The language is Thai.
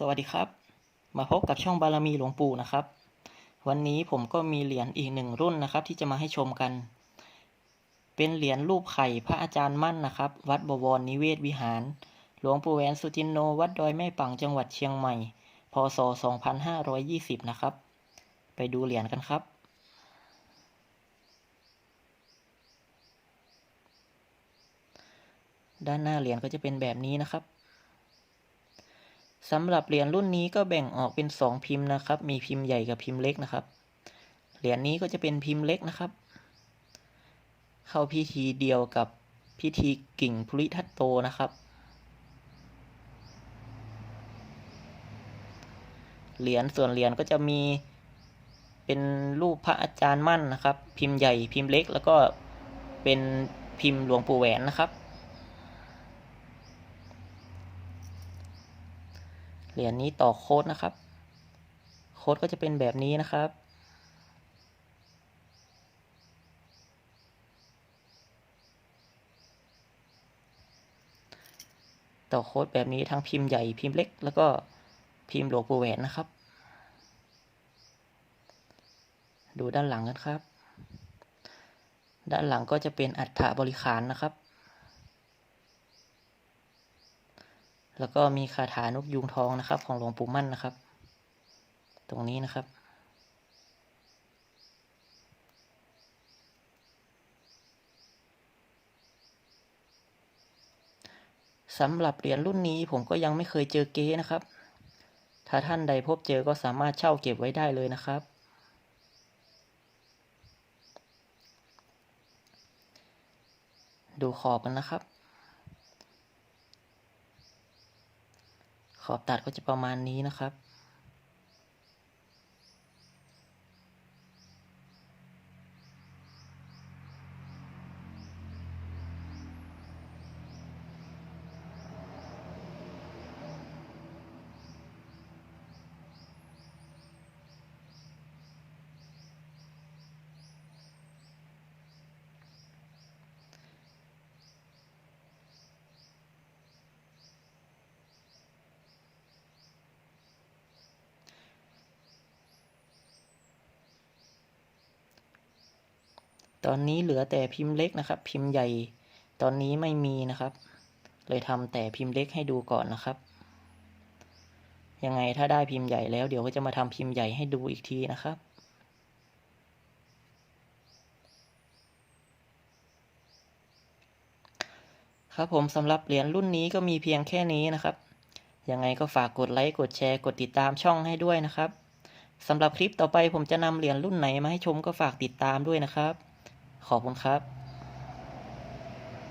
สวัสดีครับ มาพบกับช่องบารมีหลวงปู่นะครับ วันนี้ผมก็มีเหรียญอีกหนึ่งรุ่นนะครับ ที่จะมาให้ชมกัน เป็นเหรียญรูปไข่พระอาจารย์มั่นนะครับ วัดบวรนิเวศวิหาร หลวงปู่แหวนสุจินโน วัดดอยแม่ปังจังหวัดเชียงใหม่ พศ 2520 นะครับ ไปดูเหรียญกันครับด้านหน้าเหรียญก็จะเป็นแบบนี้นะครับ สำหรับเหรียญรุ่นนี้ก็แบ่งออกเป็นสองพิมพ์นะครับ มีพิมพ์ใหญ่กับพิมพ์เล็กนะครับ เหรียญนี้ก็จะเป็นพิมพ์เล็กนะครับ เข้าพิธีเดียวกับพิธีกิ่งภูริทัตโตนะครับ เหรียญส่วนเหรียญก็จะมีเป็นรูปพระอาจารย์มั่นนะครับ พิมพ์ใหญ่พิมพ์เล็ก แล้วก็เป็นพิมพ์หลวงปู่แหวนนะครับ เหรียญนี้ต่อโค้ดนะครับ โค้ดก็จะเป็นแบบนี้นะครับ ต่อโค้ดแบบนี้ทั้งพิมพ์ใหญ่พิมพ์เล็ก แล้วก็พิมพ์หลวงปู่แหวนนะครับ ดูด้านหลังกันครับ ด้านหลังก็จะเป็นอัฐบริขารนะครับ แล้วก็มีคาถานกยูงทองนะครับ ของหลวงปู่มั่นนะครับ ตรงนี้นะครับ สำหรับเหรียญรุ่นนี้ผมก็ยังไม่เคยเจอเก๊นะครับ ถ้าท่านใดพบเจอก็สามารถเช่าเก็บไว้ได้เลยนะครับดูขอบกันนะครับ ขอบตัดก็จะประมาณนี้นะครับ ตอนนี้เหลือแต่พิมพ์เล็กนะครับ พิมพ์ใหญ่ ตอนนี้ไม่มีนะครับ เลยทำแต่พิมพ์เล็กให้ดูก่อนนะครับ ยังไงถ้าได้พิมพ์ใหญ่แล้วเดี๋ยวก็จะมาทำพิมพ์ใหญ่ให้ดูอีกทีนะครับครับผมสำหรับเหรียญรุ่นนี้ก็มีเพียงแค่นี้นะครับ ยังไงก็ฝากกดไลค์ กดแชร์ กดติดตามช่องให้ด้วยนะครับ สำหรับคลิปต่อไปผมจะนำเหรียญรุ่นไหนมาให้ชมก็ฝากติดตามด้วยนะครับ ขอบคุณครับ